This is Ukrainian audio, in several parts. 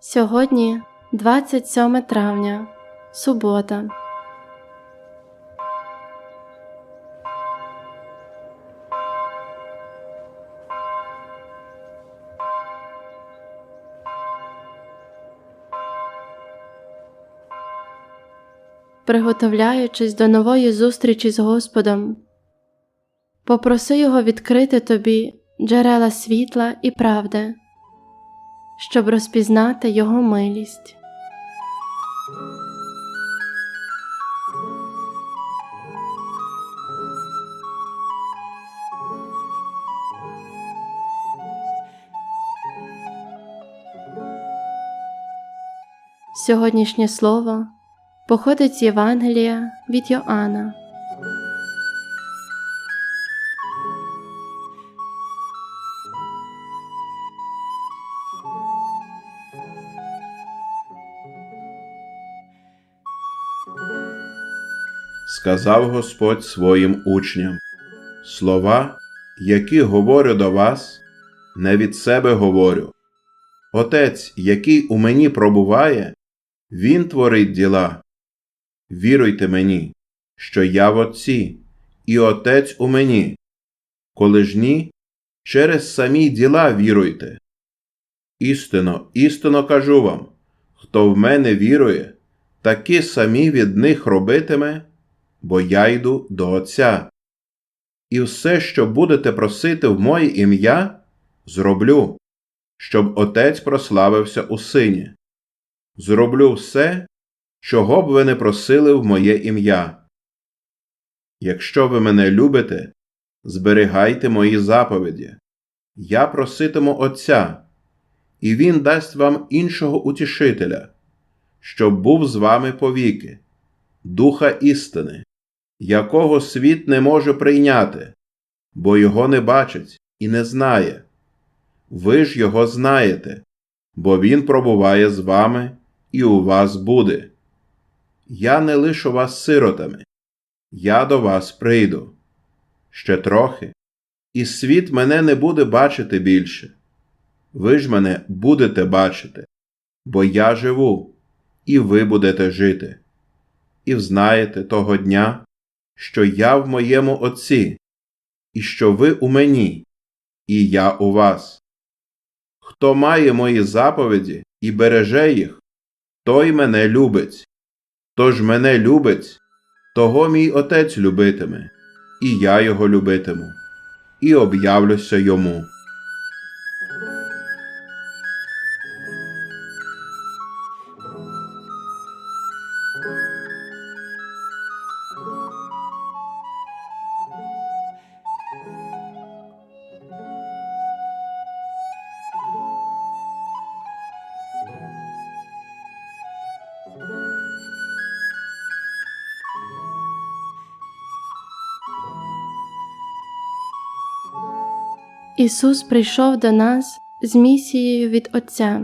Сьогодні 27 травня, субота. Приготовляючись до нової зустрічі з Господом, попроси Його відкрити тобі джерела світла і правди щоб розпізнати Його милість. Сьогоднішнє слово походить з Євангелія від Йоанна. Сказав Господь своїм учням, слова, які говорю до вас, не від себе говорю. Отець, який у мені пробуває, Він творить діла. Віруйте мені, що я в Отці, і Отець у мені. Коли ж ні, через самі діла віруйте. Істинно, істинно кажу вам, хто в мене вірує, такі самі від них робитиме, бо я йду до Отця. І все, що будете просити в моє ім'я, зроблю, щоб Отець прославився у Сині. Зроблю все, чого б ви не просили в моє ім'я. Якщо ви мене любите, зберігайте мої заповіді. Я проситиму Отця, і Він дасть вам іншого утішителя, щоб був з вами повіки, Духа істини, якого світ не може прийняти, бо його не бачить і не знає. Ви ж його знаєте, бо він пробуває з вами і у вас буде. Я не лишу вас сиротами, я до вас прийду. Ще трохи, і світ мене не буде бачити більше. Ви ж мене будете бачити, бо я живу, і ви будете жити. І взнаєте того дня, що я в моєму Отці, і що ви у мені, і я у вас. Хто має мої заповіді і береже їх, той мене любить. Тож мене любить, того мій Отець любитиме, і я його любитиму, і об'явлюся йому. Ісус прийшов до нас з місією від Отця.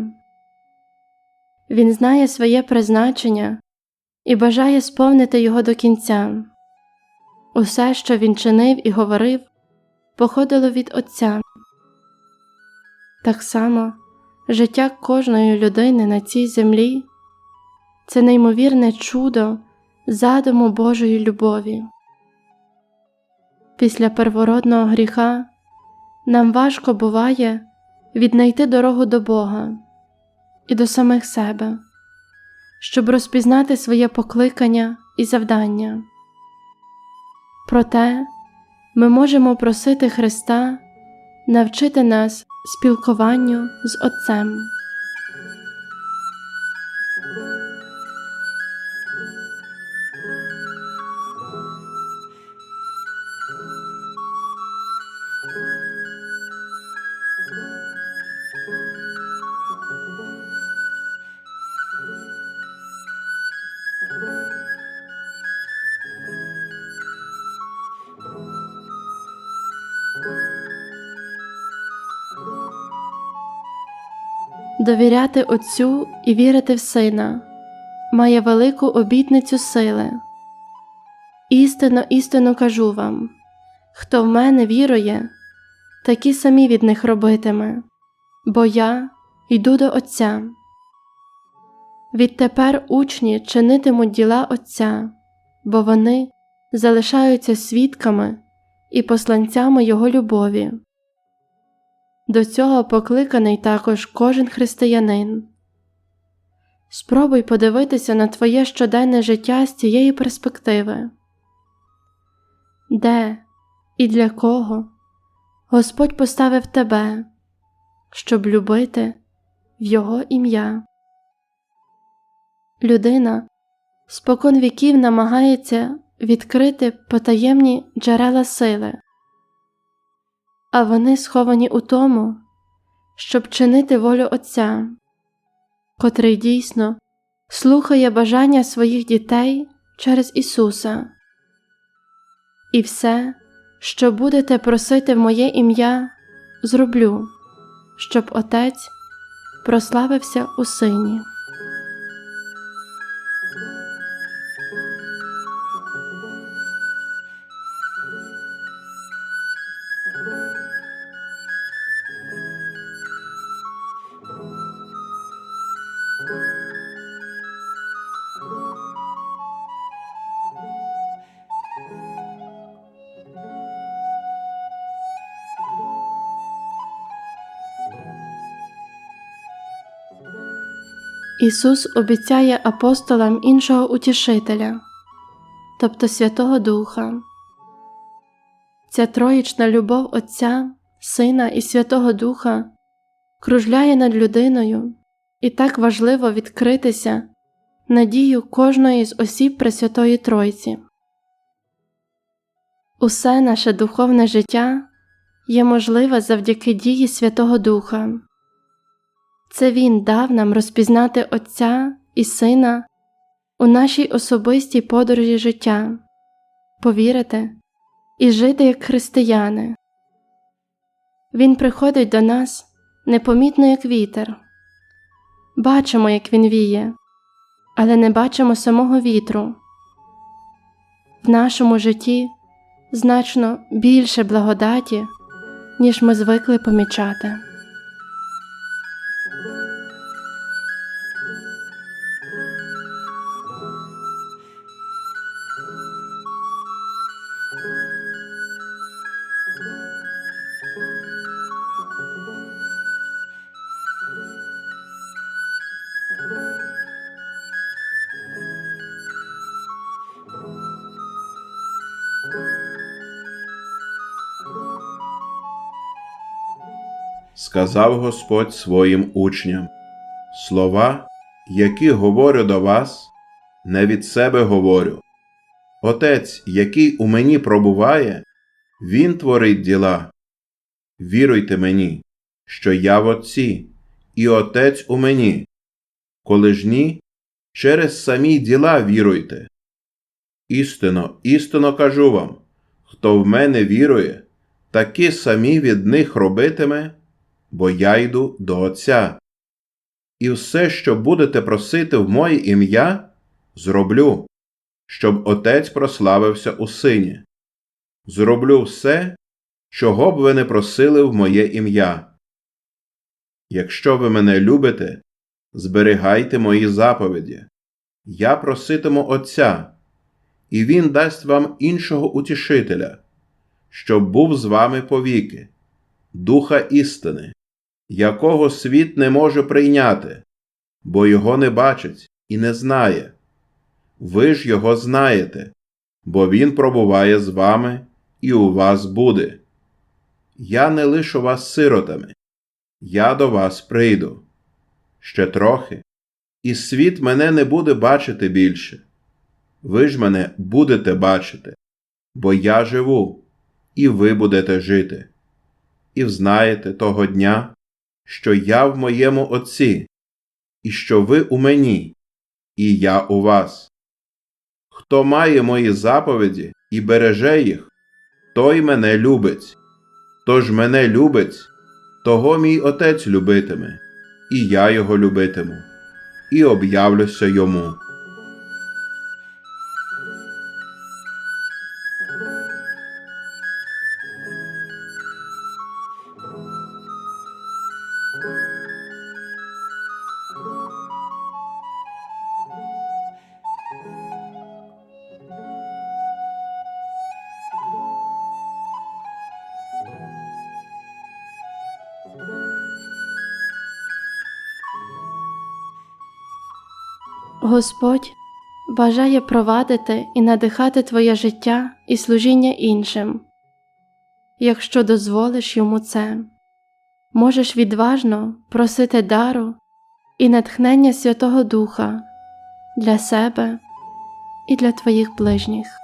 Він знає своє призначення і бажає сповнити його до кінця. Усе, що він чинив і говорив, походило від Отця. Так само життя кожної людини на цій землі це неймовірне чудо задуму Божої любові. Після первородного гріха нам важко буває віднайти дорогу до Бога і до самих себе, щоб розпізнати своє покликання і завдання. Проте ми можемо просити Христа навчити нас спілкуванню з Отцем. Довіряти Отцю і вірити в Сина має велику обітницю сили. Істинно, істинно кажу вам хто в мене вірує, такі самі від них робитиме, бо я йду до Отця, Відтепер учні чинитимуть діла Отця, бо вони залишаються свідками і посланцями Його любові. До цього покликаний також кожен християнин. Спробуй подивитися на твоє щоденне життя з цієї перспективи. Де і для кого Господь поставив тебе, щоб любити в Його ім'я. Людина спокон віків намагається відкрити потаємні джерела сили, а вони сховані у тому, щоб чинити волю Отця, котрий дійсно слухає бажання своїх дітей через Ісуса. І все, що будете просити в моє ім'я, зроблю, щоб Отець прославився у Сині. Ісус обіцяє апостолам іншого утішителя, тобто Святого Духа. Ця троїчна любов Отця, Сина і Святого Духа кружляє над людиною, і так важливо відкритися надію кожної з осіб Пресвятої Тройці. Усе наше духовне життя є можливе завдяки дії Святого Духа. Це Він дав нам розпізнати Отця і Сина у нашій особистій подорожі життя, повірити і жити як християни. Він приходить до нас непомітно як вітер. Бачимо, як він віє, але не бачимо самого вітру. В нашому житті значно більше благодаті, ніж ми звикли помічати. Сказав Господь своїм учням, слова, які говорю до вас, не від себе говорю. Отець, який у мені пробуває, Він творить діла. Віруйте мені, що я в Отці, і Отець у мені. Коли ж ні, через самі діла віруйте. Істинно, істинно кажу вам, хто в мене вірує, такі самі від них робитиме, бо я йду до Отця. І все, що будете просити в моє ім'я, зроблю, щоб Отець прославився у Сині. Зроблю все, чого б ви не просили в моє ім'я. Якщо ви мене любите, зберігайте мої заповіді. Я проситиму Отця, і Він дасть вам іншого утішителя, щоб був з вами повіки, Духа істини, якого світ не може прийняти, бо його не бачить і не знає. Ви ж його знаєте, бо він пробуває з вами і у вас буде. Я не лишу вас сиротами, я до вас прийду. Ще трохи, і світ мене не буде бачити більше. Ви ж мене будете бачити, бо я живу, і ви будете жити. І взнаєте того дня, що я в моєму Отці, і що ви у мені, і я у вас. Хто має мої заповіді і береже їх, той мене любить. Тож мене любить, того мій Отець любитиме, і я його любитиму, і об'явлюся йому. Господь бажає провадити і надихати твоє життя і служіння іншим, якщо дозволиш йому це можеш відважно просити дару і натхнення Святого Духа для себе і для твоїх ближніх.